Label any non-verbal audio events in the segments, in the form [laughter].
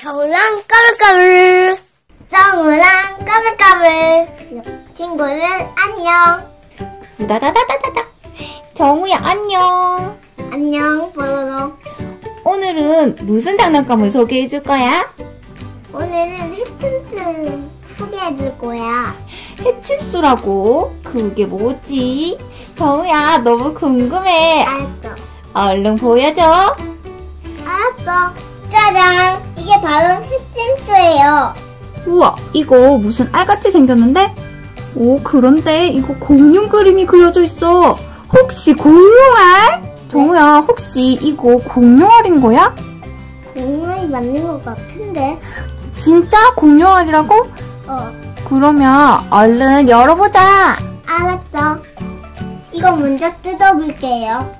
정우랑 까불까불 정우랑 까불까불 친구들 안녕 다다다다다다. 정우야 안녕. 안녕 뽀로로 오늘은 무슨 장난감을 소개해 줄 거야? 오늘은 해튼들 소개해 줄 거야 해침수라고? 그게 뭐지? 정우야 너무 궁금해. 알았어 얼른 보여줘. 알았어 짜잔 이게 바로 해튼트예요 우와 이거 무슨 알같이 생겼는데? 오 그런데 이거 공룡 그림이 그려져 있어. 혹시 공룡알? 정우야 혹시 이거 공룡알인 거야? 공룡이 맞는 것 같은데 진짜 공룡알이라고? 어 그러면 얼른 열어보자. 알았어 이거 먼저 뜯어볼게요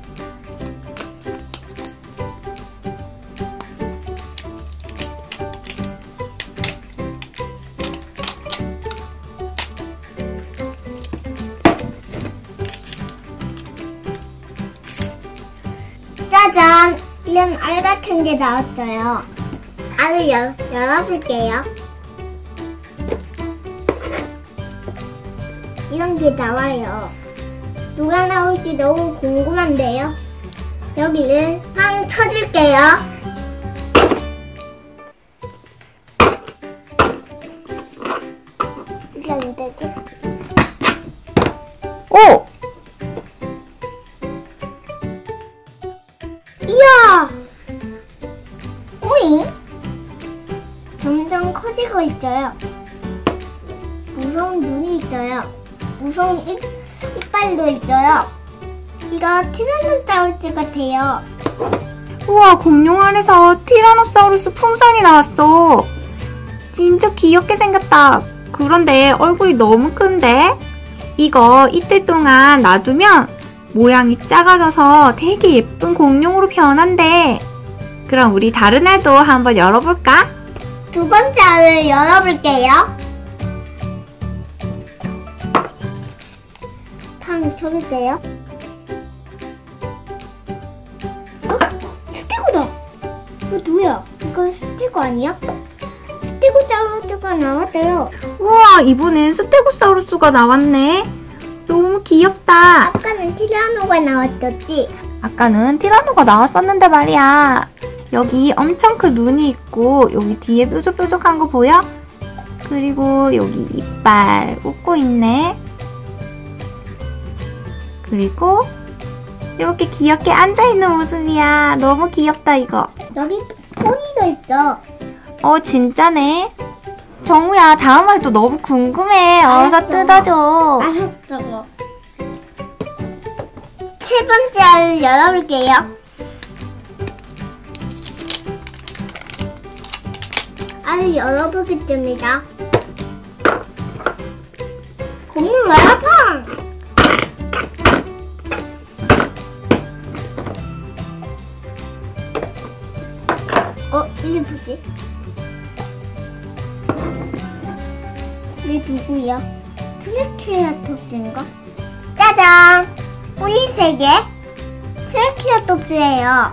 짜잔! 이런 알 같은 게 나왔어요. 알을 열, 열어볼게요. 이런 게 나와요. 누가 나올지 너무 궁금한데요. 여기를 팡 쳐줄게요. 이게 안 되지? 오! 커지고 있어요. 무서운 눈이 있어요. 무서운 입, 이빨도 있어요. 이거 티라노사우루스 같아요. 우와 공룡 알에서 티라노사우루스 풍선이 나왔어. 진짜 귀엽게 생겼다. 그런데 얼굴이 너무 큰데? 이거 이틀 동안 놔두면 모양이 작아져서 되게 예쁜 공룡으로 변한대. 그럼 우리 다른 알도 한번 열어볼까? 두 번째 알을 열어볼게요. 팡 쳐볼게요. 어? 스테고다! 이거 누구야? 이거 스테고 아니야? 스테고자루스가 나왔어요. 우와 이번엔 스테고사우루스가 나왔네. 너무 귀엽다. 아까는 티라노가 나왔었지? 아까는 티라노가 나왔었는데 말이야. 여기 엄청 큰 눈이 있고 여기 뒤에 뾰족뾰족한 거 보여? 그리고 여기 이빨 웃고 있네. 그리고 이렇게 귀엽게 앉아있는 모습이야. 너무 귀엽다 이거. 여기 꼬리도 있어. 어 진짜네. 정우야 다음 말도 너무 궁금해. 어서 알았어. 뜯어줘. 알았어. 세 번째 알을 열어볼게요. 알을 열어보겠습니다. 공룡 라팡! 어, 이게 뭐지? 얘 누구야? 트리케라톱스인가? 짜잔! 뿌리 세 개. 트리케라톱스예요.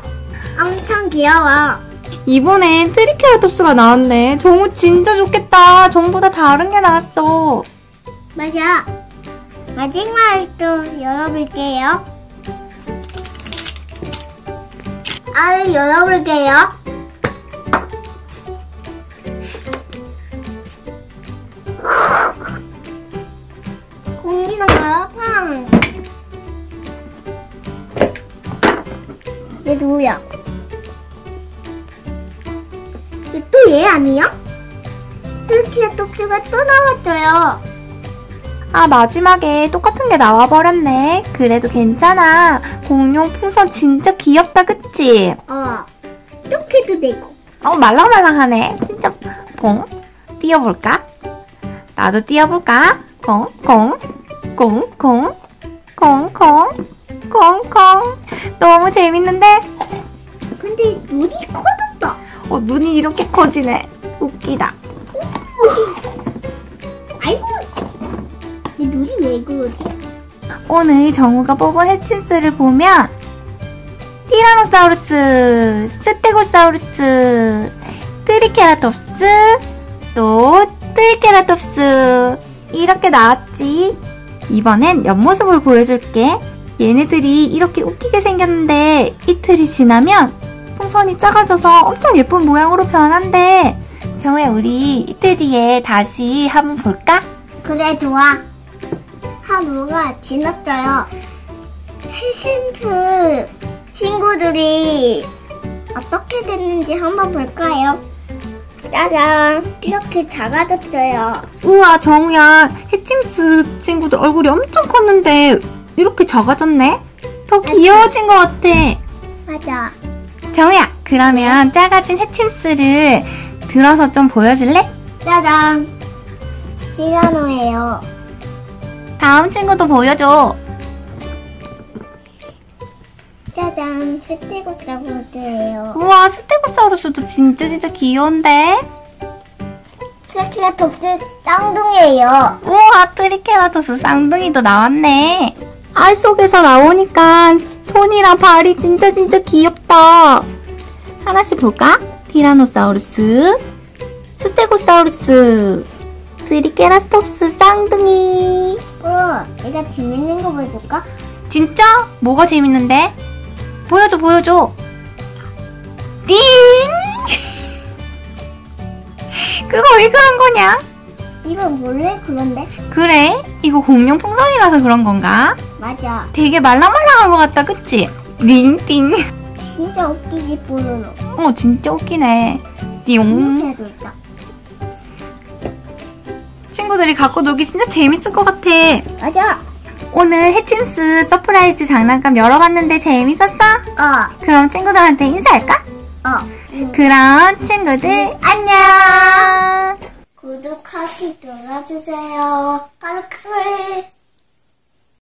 엄청 귀여워. 이번엔 트리케라톱스가 나왔네. 정우 진짜 좋겠다. 전보다 다른 게 나왔어. 맞아. 마지막 또 열어볼게요. 알을 열어볼게요. 공기가 나팡. 얘 누구야? 얘또얘 아니야? 트리케라톱스가 또 나왔어요. 아, 마지막에 똑같은 게 나와버렸네. 그래도 괜찮아. 공룡 풍선 진짜 귀엽다, 그치? 어, 이렇게도 되고. 어, 말랑말랑하네. 진짜, 공? 띄워볼까? 나도 띄워볼까? 공, 공, 공, 공, 공, 공, 공, 공. 너무 재밌는데? 근데 눈이 커졌다. 어, 눈이 이렇게 커지네. 웃기다. 아이고, 내 눈이 왜 그러지? 오늘 정우가 뽑은 해친스를 보면 티라노사우루스, 스테고사우루스, 트리케라톱스, 또 트리케라톱스. 이렇게 나왔지. 이번엔 옆모습을 보여줄게. 얘네들이 이렇게 웃기게 생겼는데 이틀이 지나면 풍선이 작아져서 엄청 예쁜 모양으로 변한대. 정우야, 우리 이틀 뒤에 다시 한번 볼까? 그래 좋아. 하루가 지났어요. 해신트 친구들이 어떻게 됐는지 한번 볼까요? 짜잔 이렇게 작아졌어요. 우와, 정우야, 해팀스 친구들 얼굴이 엄청 컸는데 이렇게 작아졌네? 더 귀여워진 것 같아. 맞아. 정우야, 그러면 작아진 해팀스를 들어서 좀 보여줄래? 짜잔 티라노예요. 다음 친구도 보여줘. 짜잔 스테고짜고드예요. 우와, 스테고사우루스도 진짜 진짜 귀여운데? 스키라톱스 짱둥이에요. 우와, 트리케라토스 쌍둥이도 나왔네. 알 속에서 나오니까 손이랑 발이 진짜 진짜 귀엽다. 하나씩 볼까? 티라노사우루스, 스테고사우루스, 트리케라톱스 쌍둥이. 그럼 내가 재밌는 거 보여줄까? 진짜? 뭐가 재밌는데? 보여줘, 보여줘. 띵! [laughs] 그거 왜 그런 거냐? 이거 몰래 그런데? 그래? 이거 공룡 풍선이라서 그런 건가? 맞아. 되게 말랑말랑한 것 같다, 그치? 띵띵. 진짜 웃기지 뽀로로. 어, 진짜 웃기네. 띠용. 이렇게도 있다. 친구들이 갖고 놀기 진짜 재밌을 것 같아. 맞아. 오늘 해침스 서프라이즈 장난감 열어봤는데 재밌었어? 어, 그럼 친구들한테 인사할까? 어. 그럼 친구들 안녕! 구독하기 눌러주세요. 까르카